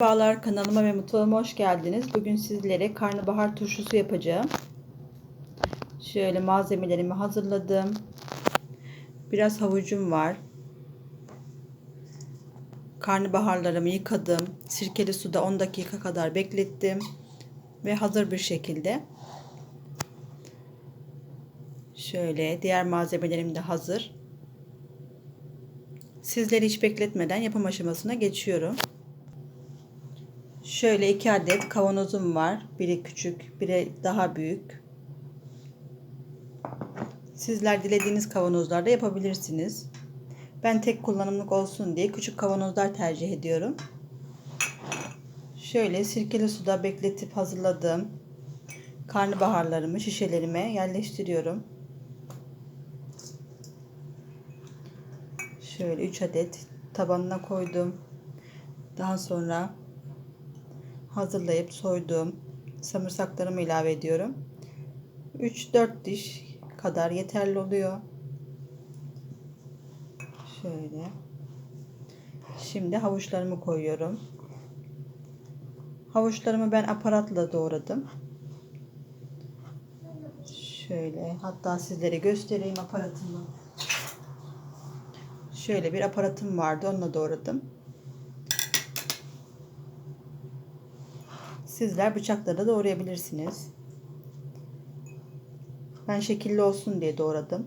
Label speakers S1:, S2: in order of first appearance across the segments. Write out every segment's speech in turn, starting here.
S1: Merhabalar kanalıma ve mutfağıma hoş geldiniz. Bugün sizlere karnabahar turşusu yapacağım. Şöyle malzemelerimi hazırladım. Biraz havucum var. Karnabaharlarımı yıkadım. Sirkeli suda 10 dakika kadar beklettim. Ve hazır bir şekilde. Şöyle diğer malzemelerim de hazır. Sizleri hiç bekletmeden yapım aşamasına geçiyorum. Şöyle iki adet kavanozum var. Biri küçük, biri daha büyük. Sizler dilediğiniz kavanozlarda yapabilirsiniz. Ben tek kullanımlık olsun diye küçük kavanozlar tercih ediyorum. Şöyle sirkeli suda bekletip hazırladığım karnabaharlarımı şişelerime yerleştiriyorum. Şöyle 3 adet tabanına koydum. Daha sonra hazırlayıp soyduğum samırsaklarımı ilave ediyorum. 3-4 diş kadar yeterli oluyor. Şöyle. Şimdi havuçlarımı koyuyorum. Havuçlarımı ben aparatla doğradım. Şöyle hatta sizlere göstereyim aparatımı. Şöyle bir aparatım vardı onunla doğradım. Sizler bıçakla da doğrayabilirsiniz. Ben şekilli olsun diye doğradım.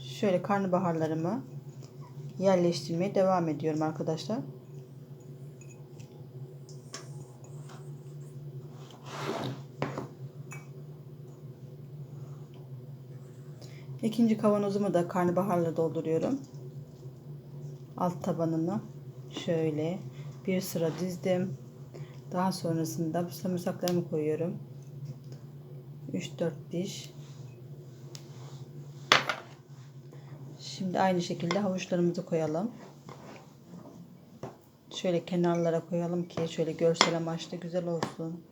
S1: Şöyle karnabaharlarımı yerleştirmeye devam ediyorum arkadaşlar. İkinci kavanozumu da karnabaharla dolduruyorum. Alt tabanını şöyle bir sıra dizdim. Daha sonrasında sarımsaklarımı koyuyorum. 3-4 diş. Şimdi aynı şekilde havuçlarımızı koyalım. Şöyle kenarlara koyalım ki şöyle görsel amaçlı güzel olsun.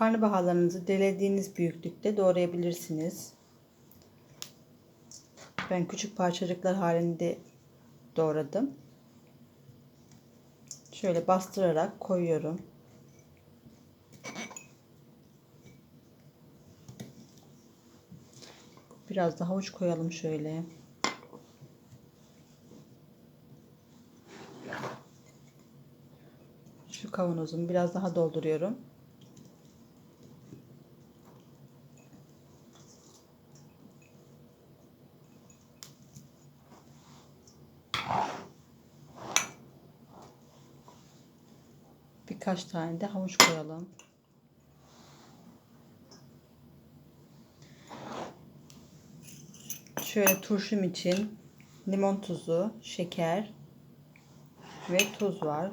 S1: Karnabaharlarınızı dilediğiniz büyüklükte doğrayabilirsiniz. Ben küçük parçacıklar halinde doğradım. Şöyle bastırarak koyuyorum. Biraz daha havuç koyalım şöyle. Şu kavanozumu biraz daha dolduruyorum. Birkaç tane de havuç koyalım. Şöyle turşum için limon tuzu, şeker ve tuz var.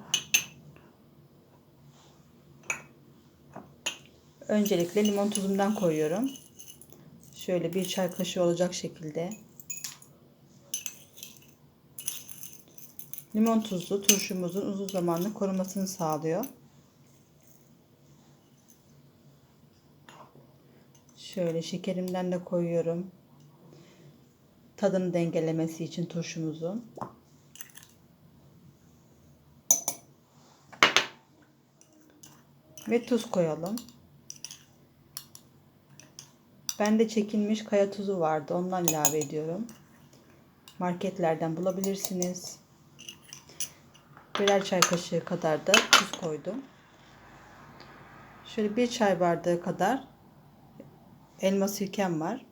S1: Öncelikle limon tuzumdan koyuyorum. Şöyle bir çay kaşığı olacak şekilde. Limon tuzlu turşumuzun uzun zamanlı korumasını sağlıyor. Şöyle şekerimden de koyuyorum. Tadını dengelemesi için turşumuzun. Ve tuz koyalım. Bende çekilmiş kaya tuzu vardı. Ondan ilave ediyorum. Marketlerden bulabilirsiniz. Birer çay kaşığı kadar da tuz koydum. Şöyle bir çay bardağı kadar elma sirkem var.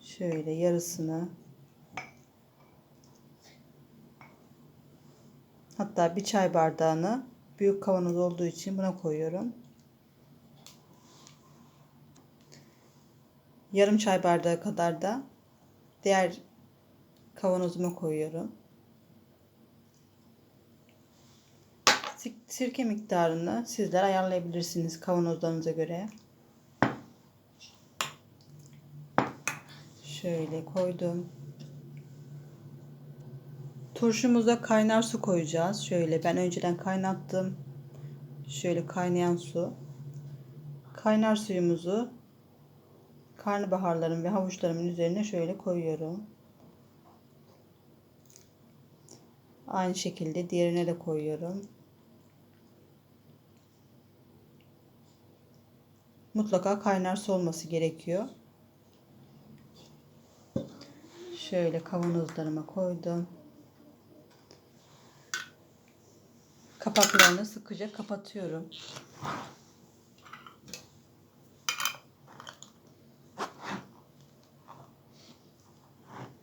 S1: Şöyle yarısını hatta bir çay bardağını büyük kavanoz olduğu için buna koyuyorum. Yarım çay bardağı kadar da diğer kavanozuma koyuyorum. Sirke miktarını sizler ayarlayabilirsiniz kavanozlarınıza göre. Şöyle koydum. Turşumuza kaynar su koyacağız. Şöyle ben önceden kaynattım. Şöyle kaynayan su. Kaynar suyumuzu karnabaharlarım ve havuçlarımın üzerine şöyle koyuyorum. Aynı şekilde diğerine de koyuyorum. Mutlaka kaynar su olması gerekiyor. Şöyle kavanozlarıma koydum. Kapaklarını sıkıca kapatıyorum.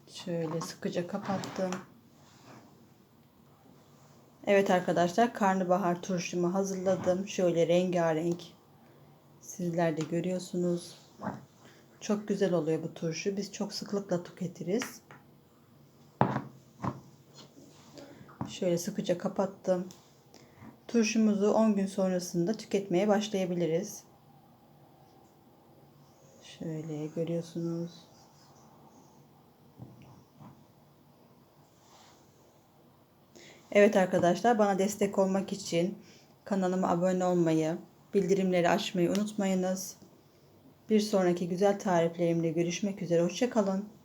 S1: Şöyle sıkıca kapattım. Evet arkadaşlar karnabahar turşumu hazırladım. Şöyle rengarenk. Sizler de görüyorsunuz. Çok güzel oluyor bu turşu. Biz çok sıklıkla tüketiriz. Şöyle sıkıca kapattım. Turşumuzu 10 gün sonrasında tüketmeye başlayabiliriz. Şöyle görüyorsunuz. Evet arkadaşlar bana destek olmak için kanalıma abone olmayı, bildirimleri açmayı unutmayınız. Bir sonraki güzel tariflerimle görüşmek üzere. Hoşçakalın.